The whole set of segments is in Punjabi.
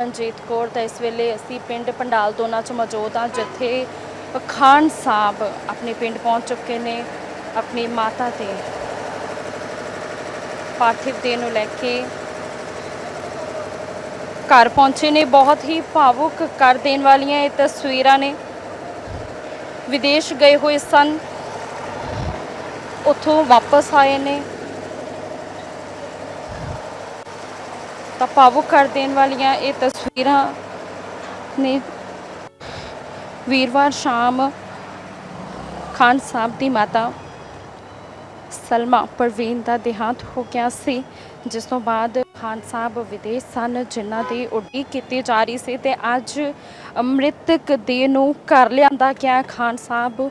ਰਣਜੀਤ ਕੌਰ ਤਾਂ ਇਸ ਵੇਲੇ ਅਸੀਂ ਪਿੰਡ ਪੰਡਾਲ ਦੋਨਾ ਚ ਮੌਜੂਦ ਹਾਂ, ਜਿੱਥੇ ਖਾਨ ਸਾਹਿਬ ਆਪਣੇ ਪਿੰਡ ਪਹੁੰਚ ਚੁੱਕੇ ਨੇ, ਆਪਣੀ ਮਾਤਾ ਤੇ ਪਾਰਥਿਵ ਦੇਹ ਨੂੰ ਲੈ ਕੇ ਘਰ ਪਹੁੰਚੇ ਨੇ, ਬਹੁਤ ਹੀ ਭਾਵੁਕ ਕਰ ਦੇਣ ਵਾਲੀਆਂ ਇਹ ਤਸਵੀਰਾਂ ਨੇ। ਵਿਦੇਸ਼ ਗਏ ਹੋਏ ਸਨ, ਉੱਥੋਂ ਵਾਪਸ ਆਏ ਨੇ। ਤਾਂ ਭਾਵੁਕ ਕਰ ਦੇਣ ਵਾਲੀਆਂ ਇਹ ਤਸਵੀਰਾਂ ਨੇ ਵੀਰਵਾਰ ਸ਼ਾਮ ਖਾਨ ਸਾਹਿਬ ਦੀ ਮਾਤਾ ਸਲਮਾ ਪਰਵੀਨ ਦਾ ਦੇਹਾਂਤ ਹੋ ਗਿਆ ਸੀ, ਜਿਸ ਤੋਂ ਬਾਅਦ ਖਾਨ ਸਾਹਿਬ ਵਿਦੇਸ਼ ਸਨ, ਜਿਨ੍ਹਾਂ ਦੀ ਉਡੀਕ ਕੀਤੀ ਜਾ ਰਹੀ ਸੀ ਤੇ ਅੱਜ ਮ੍ਰਿਤਕ ਦੇ ਨੂੰ ਘਰ ਲਿਆਂਦਾ ਗਿਆ। ਖਾਨ ਸਾਹਿਬ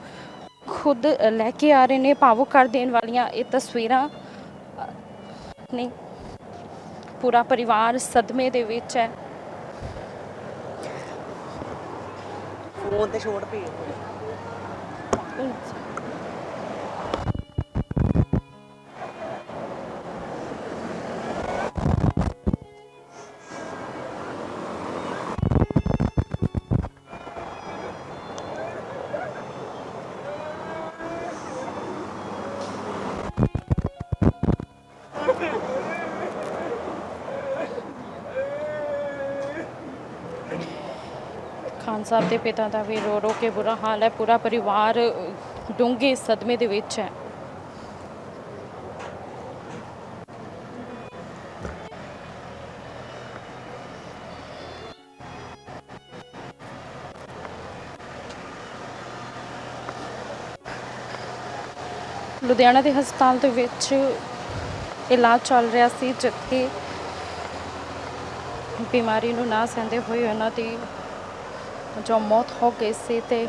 ਖੁਦ ਲੈ ਕੇ ਆ ਰਹੇ ਨੇ, ਭਾਵੁਕ ਕਰ ਦੇਣ ਵਾਲੀਆਂ ਇਹ ਤਸਵੀਰਾਂ ਨੇ ਪੂਰਾ ਪਰਿਵਾਰ ਸਦਮੇ ਦੇ ਵਿੱਚ ਹੈ। ਫੋਨ ਤੇ ਛੋਟ ਭੇਜ ਖਾਨ ਸਾਹਿਬ ਦੇ ਪਿਤਾ ਦਾ ਵੀ ਰੋ ਰੋ ਕੇ ਬੁਰਾ ਹਾਲ ਹੈ। ਪੂਰਾ ਪਰਿਵਾਰ ਡੂੰਘੇ ਸਦਮੇ ਦੇ ਵਿੱਚ ਹੈ। ਲੁਧਿਆਣਾ ਦੇ ਹਸਪਤਾਲ ਦੇ ਵਿੱਚ ਇਲਾਜ ਚੱਲ ਰਿਹਾ ਸੀ, ਜਿੱਥੇ ਬਿਮਾਰੀ ਨੂੰ ਨਾ ਸਹਿੰਦੇ ਹੋਏ ਉਹਨਾਂ ਦੀ ਜੋ ਮੌਤ ਹੋ ਗਈ ਸੀ ਤੇ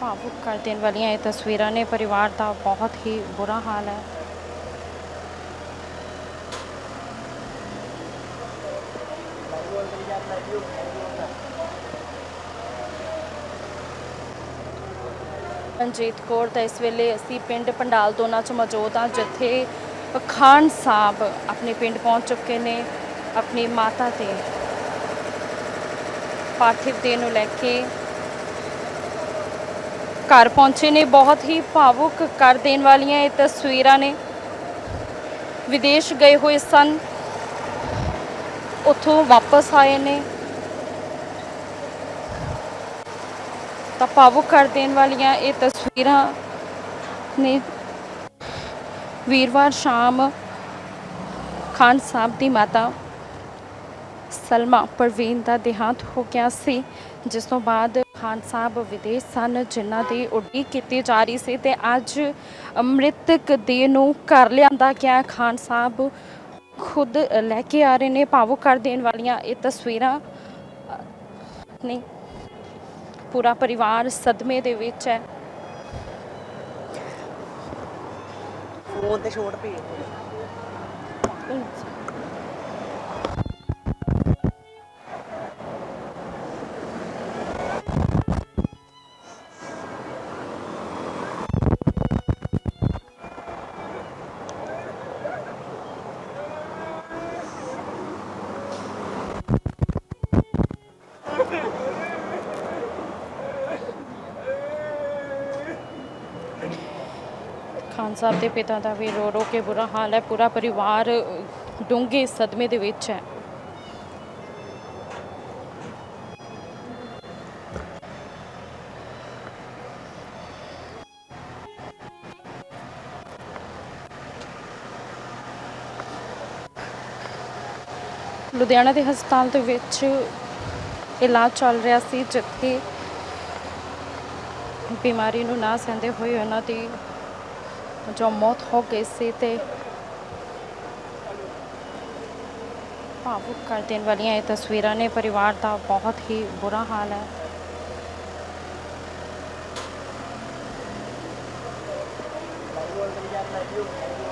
ਭਾਵੁਕ ਕਰ ਦੇਣ ਵਾਲੀਆਂ ਇਹ ਤਸਵੀਰਾਂ ਨੇ। ਪਰਿਵਾਰ ਦਾ ਬਹੁਤ ਹੀ ਬੁਰਾ ਹਾਲ ਹੈ। ਰਣਜੀਤ ਕੌਰ ਤਾਂ ਇਸ ਵੇਲੇ ਅਸੀਂ ਪਿੰਡ ਪੰਡਾਲ ਦੋਨਾ ਚ ਮੌਜੂਦ ਹਾਂ, ਜਿੱਥੇ ਖਾਨ ਸਾਹਿਬ ਆਪਣੇ ਪਿੰਡ ਪਹੁੰਚ ਚੁੱਕੇ ਨੇ, ਆਪਣੀ ਮਾਤਾ ਤੇ। ਪਾਰਥਿਵ ਦੇਹ ਨੂੰ ਲੈ ਕੇ ਘਰ ਪਹੁੰਚੇ ਨੇ, ਬਹੁਤ ਹੀ ਭਾਵੁਕ ਕਰ ਦੇਣ ਵਾਲੀਆਂ ਇਹ ਤਸਵੀਰਾਂ ਨੇ। ਵਿਦੇਸ਼ ਗਏ ਹੋਏ ਸਨ, ਉੱਥੋਂ ਵਾਪਸ ਆਏ ਨੇ। ਤਾਂ ਭਾਵੁਕ ਕਰ ਦੇਣ ਵਾਲੀਆਂ ਇਹ ਤਸਵੀਰਾਂ ਨੇ ਵੀਰਵਾਰ ਸ਼ਾਮ ਖਾਨ ਸਾਹਿਬ ਦੀ ਮਾਤਾ ਸਲਮਾ ਪਰਵੀਨ ਦਾ ਦੇਹਾਂਤ ਹੋ ਗਿਆ ਸੀ ਜਿਸ ਤੋਂ ਬਾਅਦ ਖਾਨ ਸਾਹਿਬ ਵਿਦੇਸ਼ ਸਨ ਜਿਨ੍ਹਾਂ ਦੀ ਉਡੀਕ ਕੀਤੀ ਜਾ ਰਹੀ ਸੀ ਤੇ ਅੱਜ ਮ੍ਰਿਤਕ ਦੇਹ ਨੂੰ ਘਰ ਲਿਆਂਦਾ ਗਿਆ। ਖਾਨ ਸਾਹਿਬ ਖੁਦ ਲੈ ਕੇ ਆ ਰਹੇ ਨੇ ਭਾਵੁਕ ਕਰ ਦੇਣ ਵਾਲੀਆਂ ਇਹ ਤਸਵੀਰਾਂ। ਨੇ ਪੂਰਾ ਪਰਿਵਾਰ ਸਦਮੇ ਦੇ ਵਿੱਚ ਹੈ। ਫੋਨ ਤੇ ਛੋਟ ਭੇਜ ਖਾਨ ਸਾਹਿਬ ਦੇ ਪਿਤਾ ਦਾ ਵੀ ਰੋ ਰੋ ਕੇ ਬੁਰਾ ਹਾਲ ਹੈ। ਪੂਰਾ ਪਰਿਵਾਰ ਡੂੰਘੇ ਸਦਮੇ ਦੇ ਵਿੱਚ ਹੈ। ਲੁਧਿਆਣਾ ਦੇ ਹਸਪਤਾਲ ਦੇ ਵਿੱਚ ਇਲਾਜ ਚੱਲ ਰਿਹਾ ਸੀ, ਜਿੱਥੇ ਬਿਮਾਰੀ ਨੂੰ ਨਾ ਸਹਿੰਦੇ ਹੋਏ ਉਹਨਾਂ ਦੀ ਜੋ ਮੌਤ ਹੋ ਗਈ ਸੀ ਤੇ ਭਾਵੁਕ ਕਰ ਦੇਣ ਵਾਲੀਆਂ ਇਹ ਤਸਵੀਰਾਂ ਨੇ ਪਰਿਵਾਰ ਦਾ ਬਹੁਤ ਹੀ ਬੁਰਾ ਹਾਲ ਹੈ ਲਾਈਵ ਵਾਲ ਤੇ ਯਾਰ ਲਾਈਵ